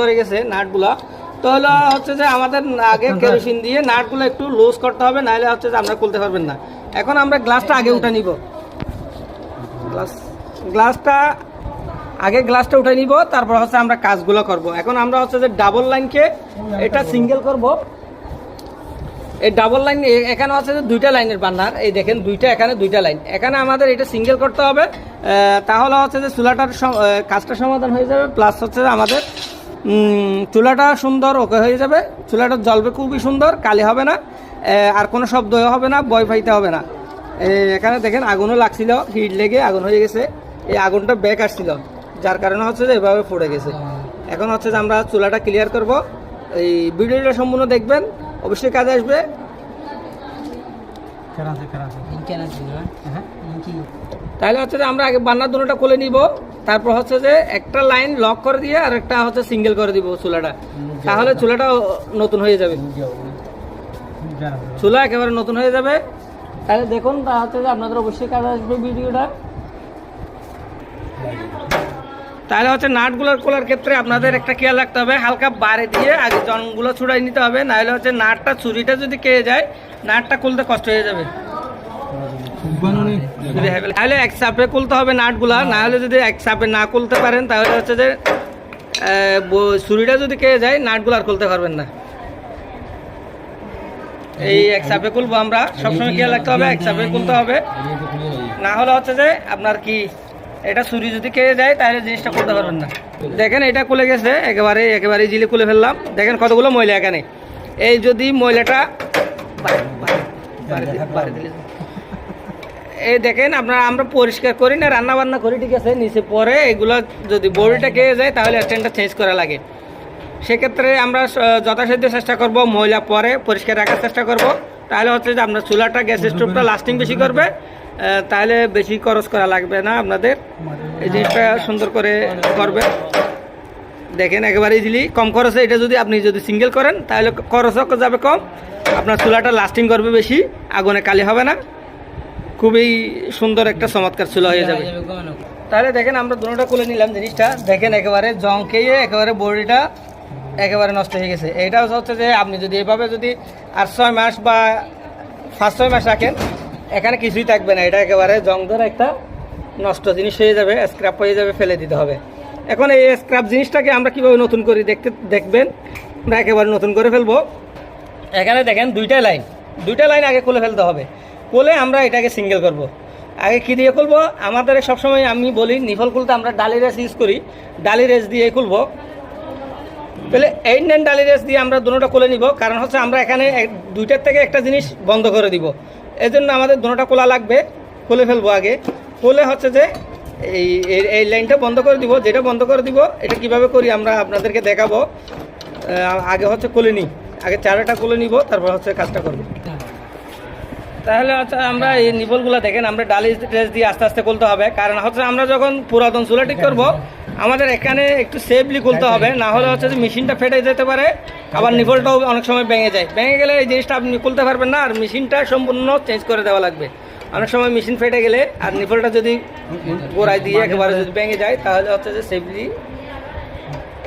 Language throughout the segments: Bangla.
ধরে গেছে নাটগুলা। তো হলো হচ্ছে যে আমাদের আগে কেরোসিন দিয়ে নাটগুলো একটু লুজ করতে হবে নাহলে হচ্ছে যে আমরা খুলতে পারবেন না। এখন আমরা গ্লাসটা আগে উঠে নিব। গ্লাস গ্লাসটা আগে গ্লাসটা উঠে নিব তারপর হচ্ছে আমরা কাজগুলো করব। এখন আমরা হচ্ছে যে ডাবল লাইনকে এটা সিঙ্গেল করব। এই ডাবল লাইন এখানে আছে যে দুইটা লাইনের বান্নার। এই দেখেন দুইটা এখানে দুইটা লাইন। এখানে আমাদের এটা সিঙ্গেল করতে হবে। তাহলে হচ্ছে যে চুলাটার কাজটা সমাধান হয়ে যাবে প্লাস হচ্ছে আমাদের চুলাটা সুন্দর ওকে হয়ে যাবে। চুলাটা জ্বলবে খুবই সুন্দর কালি হবে না আর কোনো শব্দ হবে না বয় ফাইতে হবে না। এখানে দেখেন আগুনও লাগছিল হিট লেগে আগুন হয়ে গেছে। এই আগুনটা ব্যাক আসছিল যার কারণে হচ্ছে যে এভাবে পড়ে গেছে। এখন হচ্ছে যে আমরা চুলাটা ক্লিয়ার করব। এই ভিডিওটা সম্পূর্ণ দেখবেন অবশ্যই কাজে আসবে। তাহলে হচ্ছে যে আমরা আগে বান্নার দুটোটা খুলে নিব। তারপর হচ্ছে যে একটা লাইন লক করে দিয়ে আর একটা হচ্ছে সিঙ্গেল করে দিব চুলাটা। তাহলে চুলাটা নতুন হয়ে যাবে। চুলা একেবারে নতুন হয়ে যাবে। তাহলে দেখুন, তা হচ্ছে যে আপনাদের অবশ্যই কাজ আসবে ভিডিওটা। তাহলে হচ্ছে নাটগুলোর খোলার ক্ষেত্রে আপনাদের একটা খেয়াল রাখতে হবে, হালকা বারে দিয়ে আগে জনগুলো ছুড়াই নিতে হবে, নাহলে হচ্ছে নাটটা, ছুরিটা যদি কেয়ে যায়, নাটটা খুলতে কষ্ট হয়ে যাবে। হেভেল- তাহলে এক চাপে খুলতে হবে নাটগুলা। না হলে যদি এক চাপে না খুলতে পারেন তাহলে হচ্ছে যে ছুরিটা যদি কেয়ে যায় নাটগুলো আর খুলতে পারবেন না। এই এক চাপে খুলবো আমরা। সবসময় খেয়াল রাখতে হবে এক চাপে খুলতে হবে। না হলে হচ্ছে যে আপনার কি এটা ছুরি যদি খেয়ে যায় তাহলে জিনিসটা খুলতে পারবেন না। দেখেন এটা খুলে গেছে একেবারে একেবারে জিলে খুলে ফেললাম। দেখেন কতগুলো ময়লা এখানে। এই যদি ময়লাটা এই দেখেন আপনারা আমরা পরিষ্কার করি না রান্না বান্না করি ঠিক আছে? নিচে পরে এগুলো যদি বড়িটা খেয়ে যায় তাহলে স্ট্যান্ডটা চেঞ্জ করা লাগে। সেক্ষেত্রে আমরা যথাসাধ্য চেষ্টা করব ময়লা পরে পরিষ্কার রাখার চেষ্টা করব। তাহলে হচ্ছে যে আপনার চুলাটা গ্যাস স্টোভটা লাস্টিং বেশি করবে। তাহলে বেশি খরচ করা লাগবে না আপনাদের। এই জিনিসটা সুন্দর করে করবে। দেখেন একেবারে ইজিলি কম খরচে এটা যদি আপনি যদি সিঙ্গেল করেন তাহলে খরচও যাবে কম। আপনার চুলাটা লাস্টিং করবে বেশি আগুনে কালি হবে না। খুবই সুন্দর একটা চমৎকার চুলা হয়ে যাবে। তাহলে দেখেন আমরা দুটোটা খুলে নিলাম জিনিসটা। দেখেন একেবারে জং খেয়ে একেবারে বড়িটা একেবারে নষ্ট হয়ে গেছে। এটা হচ্ছে যে আপনি যদি এভাবে যদি আর ছয় মাস বা পাঁচ ছয় মাস রাখেন, এখানে কিছুই থাকবে না। এটা একেবারে জং ধরে একটা নষ্ট জিনিস হয়ে যাবে স্ক্র্যাপ হয়ে যাবে, ফেলে দিতে হবে। এখন এই স্ক্র্যাপ জিনিসটাকে আমরা কীভাবে নতুন করি দেখতে দেখবেন? আমরা একেবারে নতুন করে ফেলব। এখানে দেখেন দুইটা লাইন। দুইটা লাইন আগে খুলে ফেলতে হবে। খুলে আমরা এটাকে সিঙ্গেল করব। আগে কী দিয়ে খুলবো? আমাদের সবসময় আমি বলি, নিফল খুলতে আমরা ডালি রেস ইউজ করি। ডালি রেস দিয়ে খুলবো। তাহলে এইট নাইন ডালি রেস দিয়ে আমরা দুটোটা কোলে নিব। কারণ হচ্ছে আমরা এখানে দুইটার থেকে একটা জিনিস বন্ধ করে দিব। এই জন্য আমাদের দুটোটা কোলা লাগবে। খুলে ফেলব আগে। খুলে হচ্ছে যে এই- এই লাইনটা বন্ধ করে দিব। যেটা বন্ধ করে দিব, এটা কীভাবে করি আমরা আপনাদেরকে দেখাবো। আগে হচ্ছে কোলে নিই। আগে চারাটা কোলে নিব, তারপর হচ্ছে কাজটা করব। তাহলে হচ্ছে আমরা এই নিবলগুলো দেখেন আমরা ডালি ড্রেস দিয়ে আস্তে আস্তে খুলতে হবে। কারণ হচ্ছে আমরা যখন পুরাতন চুলা ঠিক করব আমাদের এখানে একটু সেফলি খুলতে হবে। না হলে হচ্ছে যে মেশিনটা ফেটে যেতে পারে আবার নিপলটাও অনেক সময় ভেঙে যায়। ভেঙে গেলে এই জিনিসটা আপনি খুলতে পারবেন না আর মেশিনটা সম্পূর্ণ চেঞ্জ করে দেওয়া লাগবে। অনেক সময় মেশিন ফেটে গেলে আর নিপলটা যদি গোড়ায় দিয়ে একেবারে যদি ভেঙে যায় তাহলে হচ্ছে যে সেফলি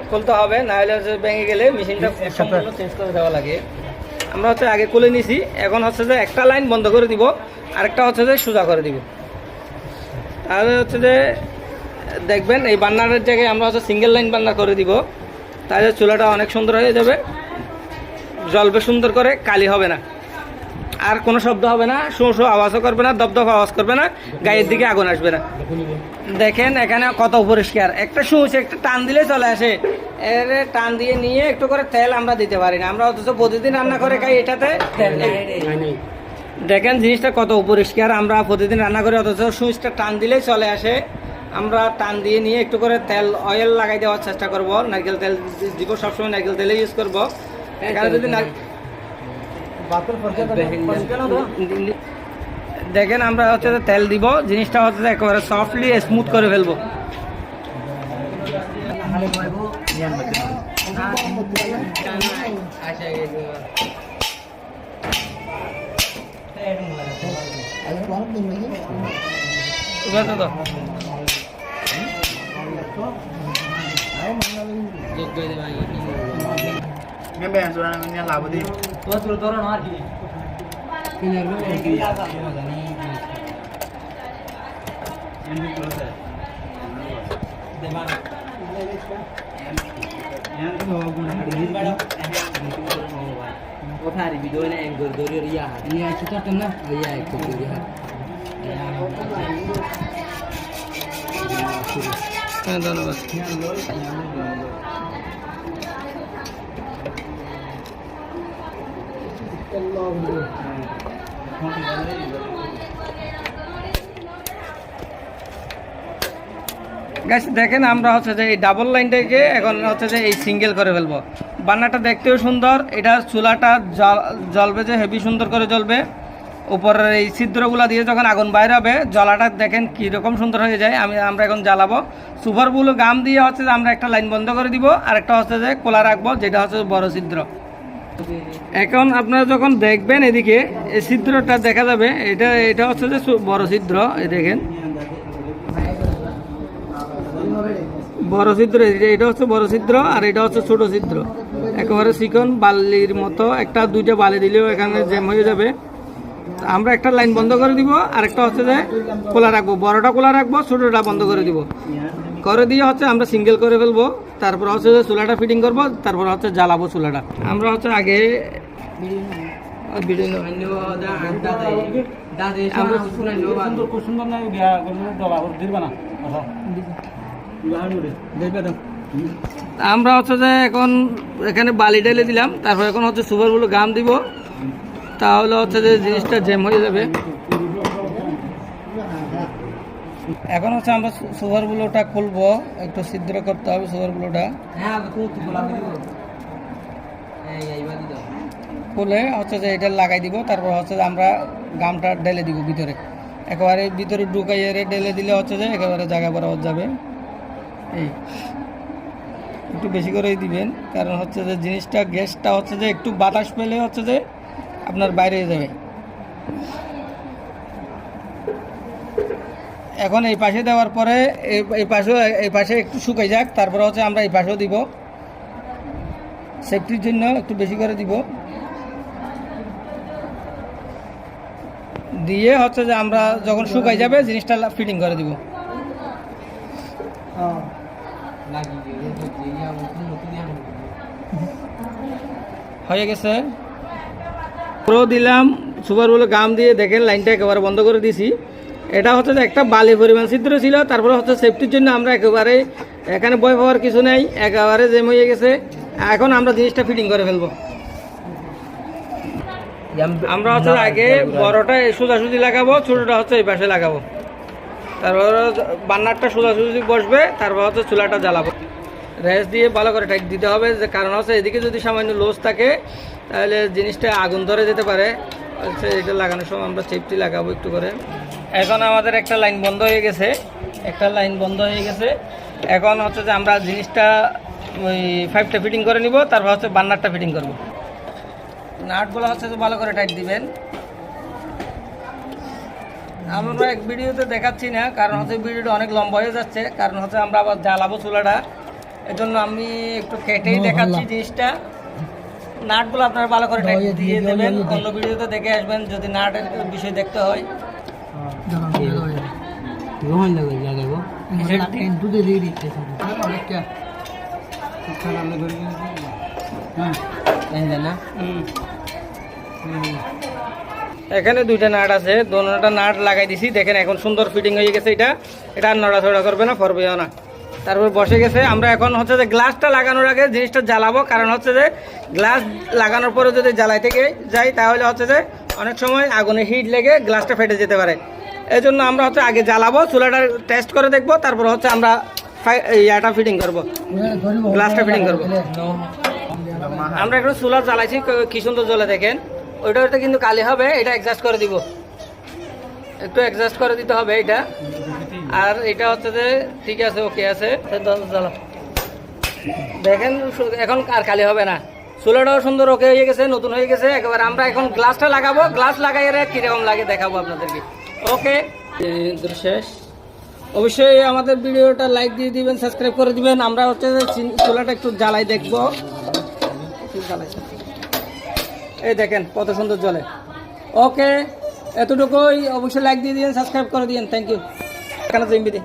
খুলতে হবে। না হলে হচ্ছে ভেঙে গেলে মেশিনটা সম্পূর্ণ চেঞ্জ করে দেওয়া লাগে। আমরা হচ্ছে আগে খুলে নিছি। এখন হচ্ছে যে একটা লাইন বন্ধ করে দিব, আরেকটা হচ্ছে যে সোজা করে দিব। তাহলে হচ্ছে যে দেখবেন, এই বান্নারের জায়গায় আমরা হচ্ছে সিঙ্গেল লাইন বান্না করে দিব। তাহলে চুলাটা অনেক সুন্দর হয়ে যাবে। জ্বলবে সুন্দর করে, কালি হবে না। আর কোনো শব্দ হবে না, শো শো আওয়াজও করবে না, দপদপ আওয়াজ করবে না, গায়ের দিকে আগুন আসবে না। দেখেন এখানে কত পরিষ্কার। একটা সুচ একটা টান দিলে চলে আসে। এর টান দিয়ে নিয়ে একটু করে তেল আমরা দিতে পারি না। আমরা অথচ প্রতিদিন রান্না করে খাই এটাতে। দেখেন জিনিসটা কত পরিষ্কার। আমরা প্রতিদিন রান্না করি, অথচ সুইচটা টান দিলেই চলে আসে। আমরা টান দিয়ে নিয়ে একটু করে তেল অয়েল লাগাই দেওয়ার চেষ্টা করব। নারকেল তেল দিব সবসময় নারকেল তেলে ইউজ করব। এখানে যদি দেখেন আমরা হচ্ছে তেল দিব। জিনিসটা হচ্ছে একেবারে সফটলি স্মুথ করে ফেলব। ને બેન સોરા ને લા બધી તો તું તોરણ હાર કી કિનર નું કી યાર સા એમ બી ક્લોઝ હે દેવા એમ તો ગુણ હડી બેડો वो थारी वीडियो ने एंगल दोरी और या ये अच्छी तो तुम ना ये एक तो दोरी है क्या दोनों बस দেখেন আমরা হচ্ছে যে এই ডাবল লাইনটাকে এখন হচ্ছে যে এই সিঙ্গেল করে ফেলব। বান্নাটা দেখতেও সুন্দর, এটা চুলাটা জ্বলবে যে হেভি সুন্দর করে জ্বলবে। উপরের এই ছিদ্রগুলো দিয়ে যখন আগুন বাইরে হবে জ্বলাটা দেখেন কীরকম সুন্দর হয়ে যায়, আমি, আমরা এখন জ্বালাবো। সুপারগুলো গাম দিয়ে হচ্ছে যে আমরা একটা লাইন বন্ধ করে দিব আর একটা হচ্ছে যে খোলা রাখব, যেটা হচ্ছে বড় ছিদ্র। এখন আপনারা যখন দেখবেন এদিকে এই ছিদ্রটা দেখা যাবে, এটা এটা হচ্ছে যে বড় ছিদ্র, এই দেখেন। বড় ছিদ্র এটা এটা হচ্ছে বড় ছিদ্র, আর এটা হচ্ছে ছোট ছিদ্র। একেবারে চিকন বালির মতো, একটা দুইটা বালি দিলেও এখানে জ্যাম হয়ে যাবে। আমরা একটা লাইন বন্ধ করে দিব আর একটা হচ্ছে যে খোলা রাখব বড়টা খোলা রাখব ছোটটা বন্ধ করে দিব। করে দিয়ে হচ্ছে আমরা সিঙ্গেল করে ফেলব তারপর হচ্ছে যে চুলাটা ফিটিং করব তারপর হচ্ছে জ্বালাবো চুলাটা। আমরা হচ্ছে আগে আমরা না? আমরা হচ্ছে যে এখন এখানে বালি ঢেলে দিলাম তারপর এখন হচ্ছে সুপারগুলো গাম দিব। তাহলে হচ্ছে যে জিনিসটা জ্যাম হয়ে যাবে। এখন হচ্ছে আমরা সুপারগুলোটা খুলবো একটু ছিদ্র করতে হবে হ্যাঁ এই এইবা দিও। খুলে হচ্ছে যে এটা লাগাই দিব তারপর হচ্ছে যে আমরা গামটা ঢেলে দিব ভিতরে। একেবারে ভিতরে ঢুকাইয়ে ঢেলে দিলে হচ্ছে যে একেবারে জায়গা বরাবর যাবে। এই একটু বেশি করেই দিবেন কারণ হচ্ছে যে জিনিসটা গ্যাসটা হচ্ছে যে একটু বাতাস পেলে হচ্ছে যে আপনার বাইরে যাবে। এখন এই পাশে দেওয়ার পরে এই পাশেও এই পাশে একটু শুকাই যাক তারপরে হচ্ছে আমরা এই পাশেও দিব। সেফটির জন্য একটু বেশি করে দিব। দিয়ে হচ্ছে যে আমরা যখন শুকাই যাবে জিনিসটা ফিটিং করে দিব। ইয়া হয়ে গেছে। পুরো দিলাম সুপার বলে গাম দিয়ে দেখেন লাইনটা একেবারে বন্ধ করে দিছি। এটা হচ্ছে যে একটা বালি পরিমাণ ছিদ্র ছিল তারপরে হচ্ছে সেফটির জন্য আমরা একেবারে এখানে বয় পাওয়ার কিছু নেই একেবারে জেম হয়ে গেছে। এখন আমরা জিনিসটা ফিটিং করে ফেলব। আমরা হচ্ছে আগে বড়টা সোজাসুজি লাগাবো ছোটোটা হচ্ছে এই পাশে লাগাবো। তারপর বান্নারটা সোজাসুজি বসবে তারপর হচ্ছে চুলাটা জ্বালাবো। রেস দিয়ে ভালো করে টাইট দিতে হবে যে কারণ হচ্ছে এদিকে যদি সামান্য লোজ থাকে তাহলে জিনিসটা আগুন ধরে যেতে পারে। হচ্ছে এটা লাগানোর সময় আমরা সেফটি লাগাবো একটু করে। এখন আমাদের একটা লাইন বন্ধ হয়ে গেছে। একটা লাইন বন্ধ হয়ে গেছে। এখন হচ্ছে যে আমরা জিনিসটা ওই ফাইভটা ফিটিং করে নিব তারপর হচ্ছে বান্নারটা ফিটিং করব। নাটগুলো হচ্ছে যে ভালো করে টাইট দিবেন। আমরা এক ভিডিওতে দেখাচ্ছি না কারণ হচ্ছে ভিডিওটা অনেক লম্বা হয়ে যাচ্ছে। কারণ হচ্ছে আমরা আবার জ্বালাবো চুলাটা। এজন্য আমি একটু কেটেই দেখাচ্ছি জিনিসটা। নাটগুলো আপনারা ভালো করে দিয়ে দেবেন। অন্য ভিডিওতে দেখে আসবেন যদি নাটের বিষয় দেখতে হয়। এখানে দুইটা নাট আছে। দোনোটা নাট লাগাই দিছি। দেখেন এখন সুন্দর ফিটিং হয়ে গেছে এটা। এটা আর নড়াচড়া করবে না ফরবেও না। তারপর বসে গেছে। আমরা এখন হচ্ছে যে গ্লাসটা লাগানোর আগে জিনিসটা জ্বালাবো। কারণ হচ্ছে যে গ্লাস লাগানোর পরে যদি জ্বালাই থেকে যাই, তাহলে হচ্ছে যে অনেক সময় আগুনে হিট লেগে গ্লাসটা ফেটে যেতে পারে। এই জন্য আমরা হচ্ছে আগে জ্বালাবো, চুলাটা টেস্ট করে দেখব, তারপর হচ্ছে আমরা ইয়াটা ফিটিং করব। গ্লাসটা ফিটিং করব। আমরা একটু চুলা জ্বালাইছি, কি সুন্দর জ্বলে দেখেন। ওইটা ওইটা কিন্তু কালি হবে, এটা অ্যাডজাস্ট করে দিব। একটু অ্যাডজাস্ট করে দিতে হবে এটা। আর এটা হচ্ছে যে, ঠিক আছে, ওকে আছে। দেখেন এখন আর খালি হবে না। চুলাটাও সুন্দর ওকে হয়ে গেছে, নতুন হয়ে গেছে। একেবারে আমরা এখন গ্লাসটা লাগাবো। গ্লাস লাগাই কীরকম লাগে দেখাবো আপনাদেরকে। ওকে? শেষ। অবশ্যই আমাদের ভিডিওটা লাইক দিয়ে দিবেন সাবস্ক্রাইব করে দিবেন। আমরা হচ্ছে চুলাটা একটু জ্বালাই দেখব। এই দেখেন, কত সুন্দর জলে। ওকে, এতটুকুই। অবশ্যই লাইক দিয়ে দিন সাবস্ক্রাইব করে দিন থ্যাংক ইউ কেন দিন